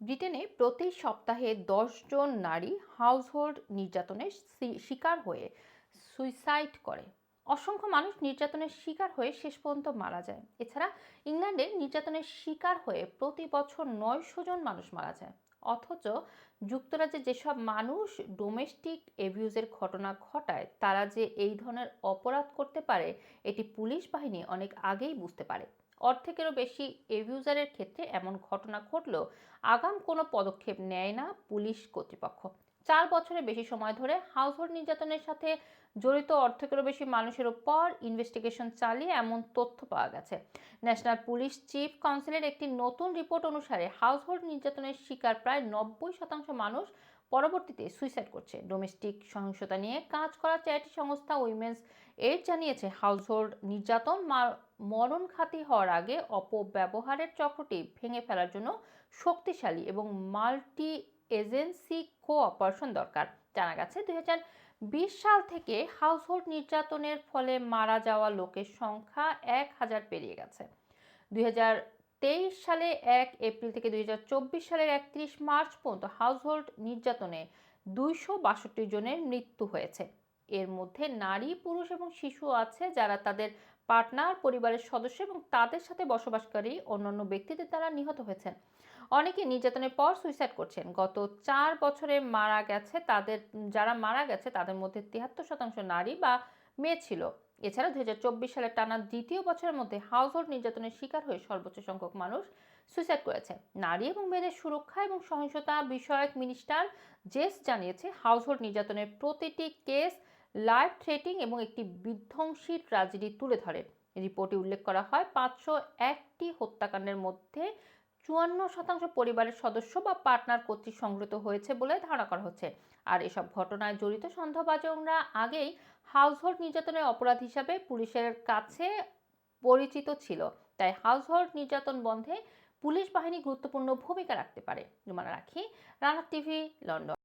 ব্রিটেনে প্রতি সপ্তাহে জন নারী হাউসহোল্ড নির্যাতনের শিকার হয়ে সুইসাইড করে। অসংখ্য মানুষ নির্যাতনের শিকার হয়ে শেষ পর্যন্ত মারা যায়। এছাড়া ইংল্যান্ডে নির্যাতনের শিকার হয়ে প্রতি বছর নয়শো জন মানুষ মারা যায়। অথচ যুক্তরাজ্যে যেসব মানুষ ডোমেস্টিক এবিউজের ঘটনা ঘটায়, তারা যে এই ধরনের অপরাধ করতে পারে, এটি পুলিশ বাহিনী অনেক আগেই বুঝতে পারে। অর্ধেকেরও বেশি এভিউজারের ক্ষেত্রে এমন ঘটনা ঘটলেও আগাম কোনো পদক্ষেপ নেয় না পুলিশ কর্তৃপক্ষ। চার বছরের বেশি সময় ধরে হাউসহোল্ড নির্যাতনের সাথে জড়িত অর্ধেকেরও বেশি মানুষের উপর ইনভেস্টিগেশন চালিয়ে এমন তথ্য পাওয়া গেছে। ন্যাশনাল পুলিশ চিফ কাউন্সিলের একটি নতুন রিপোর্ট অনুসারে হাউসহোল্ড নির্যাতনের শিকার প্রায় নব্বই শতাংশ মানুষ পরবর্তীতে সুইসাইড করছে। ডোমেস্টিক সহিংসতা নিয়ে কাজ করা চ্যারিটি সংস্থা উইমেন্স এইড জানিয়েছে, হাউসহোল্ড নির্যাতন মা- মরণঘাতী হওয়ার আগে অপব্যবহারের চক্রটি ভেঙে ফেলার জন্য শক্তিশালী এবং মাল্টি এজেন্সি কোঅপারেশন দরকার। জানা গেছে, দুই বিশ সাল থেকে হাউসহোল্ড নির্যাতনের ফলে মারা যাওয়া লোকের সংখ্যা এক হাজার পেরিয়ে গেছে। দুই হাজার তেইশ সালে এক এপ্রিল থেকে দু হাজার চব্বিশ সালের একত্রিশ মার্চ পর্যন্ত হাউসহোল্ড নির্যাতনে দুইশো বাষট্টি জনের মৃত্যু হয়েছে। এর মধ্যে নারী, পুরুষ এবং শিশু আছে যারা তাদের পার্টনার পরিবারের সদস্য এবং তাদের সাথে বসবাসকারী অন্যান্য ব্যক্তিদের দ্বারা নিহত হয়েছেন। অনেকে নির্যাতনের পর সুইসাইড করছেন। গত চার বছরে মারা গেছে তাদের, যারা মারা গেছে তাদের মধ্যে তিয়াত্তর শতাংশ নারী বা মেয়ে ছিল। এছাড়া দু হাজার চব্বিশ সালে টানা দ্বিতীয় বছরের মধ্যে হাউসহোল্ড নির্যাতনের শিকার হয়ে সর্বোচ্চ সংখ্যক মানুষ সুইসাইড করেছে। নারী এবং মেয়েদের সুরক্ষা এবং সহিংসতা বিষয়ক মিনিস্টার জেস জানিয়েছে হাউসহোল্ড নির্যাতনের প্রতিটি কেস লাইফ থ্রেটিং এবং একটি বিধ্বংসী ট্র্যাজেডি তুলে ধরে। রিপোর্টে উল্লেখ করা হয়, পাঁচশো একটি হত্যাকাণ্ডের মধ্যে চুয়ান্ন শতাংশ পরিবারের সদস্য বা পার্টনার কর্তৃক সংগৃহীত হয়েছে বলে ধারণা করা হচ্ছে। আর এসব ঘটনায় জড়িত সন্দেহভাজনরা আগেই হাউসহোল্ড নির্যাতনের অপরাধ হিসাবে পুলিশের কাছে পরিচিত ছিল। তাই হাউসহোল্ড নির্যাতন বন্ধে পুলিশ বাহিনী গুরুত্বপূর্ণ ভূমিকা রাখতে পারে। জুমানা রাখি, রানা টিভি, লন্ডন।